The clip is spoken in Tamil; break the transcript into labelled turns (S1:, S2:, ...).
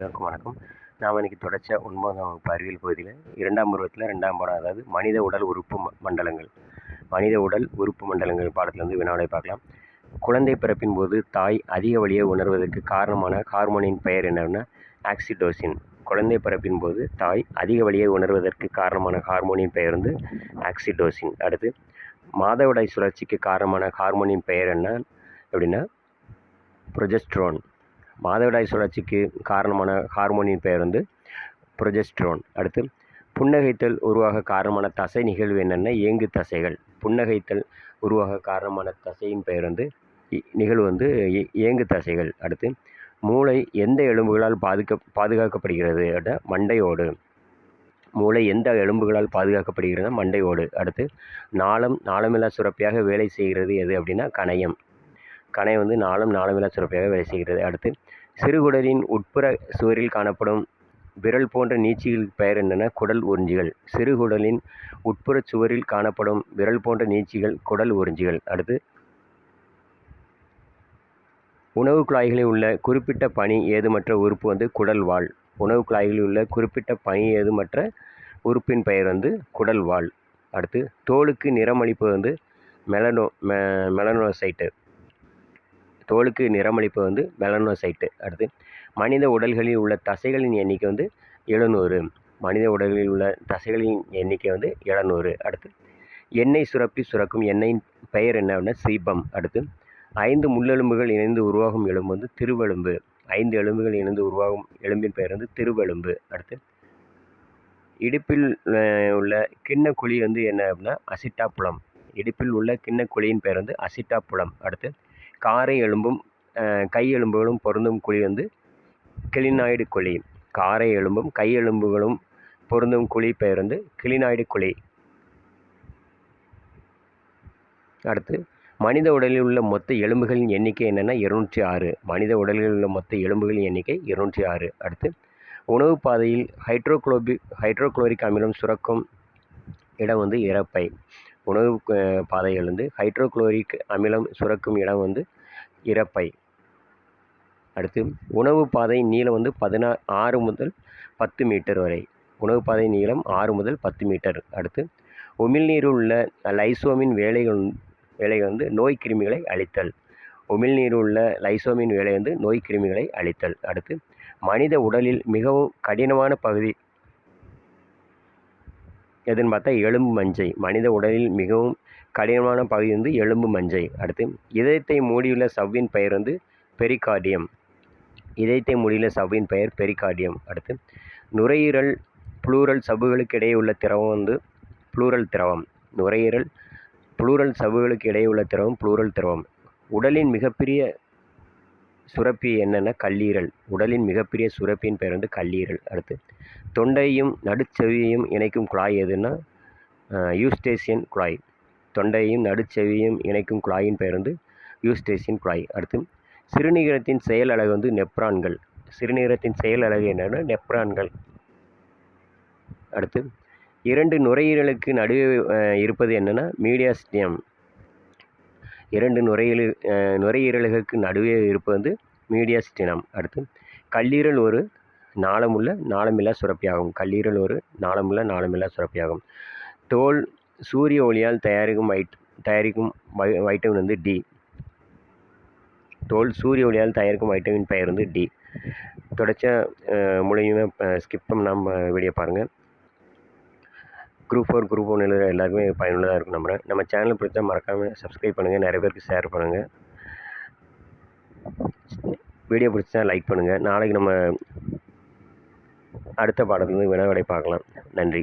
S1: எல்லோருக்கும் வணக்கம் நாம் இன்னைக்கு தொடர்ச்சியாக ஒன்பதாம் வகுப்பு அறிவியல் பகுதியில் இரண்டாம் பருவத்தில் ரெண்டாம் பாடம் அதாவது மனித உடல் உறுப்பு மண்டலங்கள். மனித உடல் உறுப்பு மண்டலங்கள் பாடத்திலிருந்து வினாவை பார்க்கலாம். குழந்தை பிறப்பின் போது தாய் அதிக வழியை உணர்வதற்கு காரணமான ஹார்மோனின் பெயர் என்னென்னா ஆக்சிடோசின். குழந்தை பிறப்பின் போது தாய் அதிக வழியை உணர்வதற்கு காரணமான ஹார்மோனின் பெயர் வந்து ஆக்சிடோசின். அடுத்து மாதவிடாய் சுழற்சிக்கு காரணமான ஹார்மோனின் பெயர் என்ன? அப்படின்னா ப்ரொஜெஸ்ட்ரோன். மாதவிடாய் சுழற்சிக்கு காரணமான ஹார்மோனின் பெயர் வந்து ப்ரொஜெஸ்ட்ரோன். அடுத்து புன்னகைத்தல் உருவாக காரணமான தசை நிகழ்வு என்னென்ன? இயங்கு தசைகள். புன்னகைத்தல் உருவாக காரணமான தசையின் பெயர் வந்து நிகழ்வு வந்து இ- இயங்கு தசைகள். அடுத்து மூளை எந்த எலும்புகளால் பாதுக்க பாதுகாக்கப்படுகிறது? அப்படின்னா மண்டையோடு. மூளை எந்த எலும்புகளால் பாதுகாக்கப்படுகிறது மண்டையோடு. அடுத்து நாளம் நாளமில்லா சுரப்பியாக வேலை செய்கிறது எது அப்படின்னா கணையம். கணை வந்து நாளும் நாளமில்லா சுரப்பியாக வேலை செய்கிறது அடுத்து சிறுகுடலின் உட்புற சுவரில் காணப்படும் விரல் போன்ற நீட்சிகளுக்கு பெயர் என்னென்ன? குடல் உறிஞ்சிகள். சிறுகுடலின் உட்புற சுவரில் காணப்படும் விரல் போன்ற நீட்சிகள் குடல் உறிஞ்சிகள். அடுத்து உணவு குழாய்களில் உள்ள குறிப்பிட்ட பனி ஏதுமற்ற உறுப்பு வந்து குடல் வால் உணவு குழாய்களில் உள்ள குறிப்பிட்ட பனி ஏதுமற்ற உறுப்பின் பெயர் வந்து குடல் வால் அடுத்து தோலுக்கு நிறமளிப்பு வந்து மெலனோ மெ மெலனோசைட்டு. தோலுக்கு நிறமளிப்பு வந்து மெலனோசைட்டு அடுத்து மனித உடல்களில் உள்ள தசைகளின் எண்ணிக்கை வந்து எழுநூறு. மனித உடல்களில் உள்ள தசைகளின் எண்ணிக்கை வந்து எழுநூறு. அடுத்து எண்ணெய் சுரப்பி சுரக்கும் எண்ணெயின் பெயர் என்ன அப்படின்னா சீபம் அடுத்து ஐந்து முள்ளெலும்புகள் இணைந்து உருவாகும் எலும்பு வந்து திருவெலும்பு. ஐந்து எலும்புகள் இணைந்து உருவாகும் எலும்பின் பெயர் வந்து திருவெலும்பு. அடுத்து இடுப்பில் உள்ள உள்ள குழி வந்து என்ன அப்படின்னா அசிட்டாப்புலம் இடுப்பில் உள்ள கிண்ணக்குழியின் பெயர் வந்து அசிட்டாப்புலம் அடுத்து காரை எலும்பும் கை எலும்புகளும் பொருந்தும் குழி வந்து கிளிநாய்டு குழி. காரை எலும்பும் கை எலும்புகளும் பொருந்தும் குழி பெயர் வந்து கிளிநாய்டு குழி. அடுத்து மனித உடலில் உள்ள மொத்த எலும்புகளின் எண்ணிக்கை என்னென்னா இருநூற்றி ஆறு. மனித உடலில் உள்ள மொத்த எலும்புகளின் எண்ணிக்கை இருநூற்றி ஆறு. அடுத்து உணவு பாதையில் ஹைட்ரோக்ளோபி ஹைட்ரோக்ளோரிக் அமிலம் சுரக்கும் இடம் வந்து இறப்பை. உணவு அஹ், வந்து ஹைட்ரோக்ளோரிக் அமிலம் சுரக்கும் இடம் வந்து இறப்பை. அடுத்து உணவு பாதை நீளம் வந்து பதினா ஆறு முதல் பத்து மீட்டர் வரை. உணவு பாதை நீளம் ஆறு முதல் பத்து மீட்டர். அடுத்து உமிழ்நீரில் உள்ள லைசோமின் வேலைகள் வேலை வந்து நோய் கிருமிகளை அழித்தல். உமிழ்நீரில் உள்ள லைசோமின் வேலை வந்து நோய் கிருமிகளை அழித்தல். அடுத்து மனித உடலில் மிகவும் கடினமான பகுதி எதுன்னு பார்த்தா எலும்பு மஞ்சை. மனித உடலில் மிகவும் கடினமான பகுதி வந்து எலும்பு மஞ்சை. அடுத்து இதயத்தை மூடியுள்ள சவ்வின் பெயர் வந்து பெரிகார்டியம். இதயத்தை மூடியுள்ள சவ்வின் பெயர் பெரிகார்டியம். அடுத்து நுரையீரல் புளூரல் சவ்வுகளுக்கு இடையே உள்ள திரவம் வந்து புளூரல் திரவம். நுரையீரல் புளூரல் சவ்வுகளுக்கு இடையே உள்ள திரவம் புளூரல் திரவம். உடலின் மிகப்பெரிய சுரப்பி என்னென்னா கல்லீரல். உடலின் மிகப்பெரிய சுரப்பியின் பெயர் வந்து கல்லீரல். அடுத்து தொண்டையும் நடுச்செவியையும் இணைக்கும் குழாய் எதுன்னா யூஸ்டேசியன் குழாய். தொண்டையும் நடுச்செவியையும் இணைக்கும் குழாயின் பெயர் வந்து யூஸ்டேசியன் குழாய். அடுத்து சிறுநீரகத்தின் செயல் அலகு வந்து நெப்ரான்கள். சிறுநீரகத்தின் செயல் அலகு என்னென்னா நெப்ரான்கள். அடுத்து இரண்டு நுரையீரலுக்கு நடுவே இருப்பது என்னென்னா மீடியாஸ்டியம் இரண்டு நுரையீரல் அஹ், நுரையீரல்களுக்கு நடுவே இருப்பது வந்து மீடியாஸ்டினம் அடுத்து கல்லீரல் ஒரு நாளமுள்ள நாளமில்லா சுரப்பியாகும். கல்லீரல் ஒரு நாளமுள்ள நாளமில்லா சுரப்பியாகும். தோல் சூரிய ஒளியால் தயாரிக்கும் வைட் தயாரிக்கும் வை வைட்டமின் வந்து டி தோல் சூரிய ஒளியால் தயாரிக்கும் வைட்டமின் பெயர் வந்து டி தொடர்ச்சியாக முழுமையுமே ஸ்கிப் பண்ணாம வீடியோ பாருங்கள் குரூப் ஃபோர் குரூப் ஒன் எழுதுகிற எல்லாருக்குமே பயனுள்ளதாக இருக்கும் நம்புகிறேன் நம்ம சேனல் பிடிச்சா மறக்காமல் சப்ஸ்கிரைப் பண்ணுங்கள் நிறைய பேருக்கு ஷேர் பண்ணுங்கள் வீடியோ பிடிச்சா லைக் பண்ணுங்கள் நாளைக்கு நம்ம அடுத்த பாடத்துலேருந்து வினாவிடை பார்க்கலாம். நன்றி.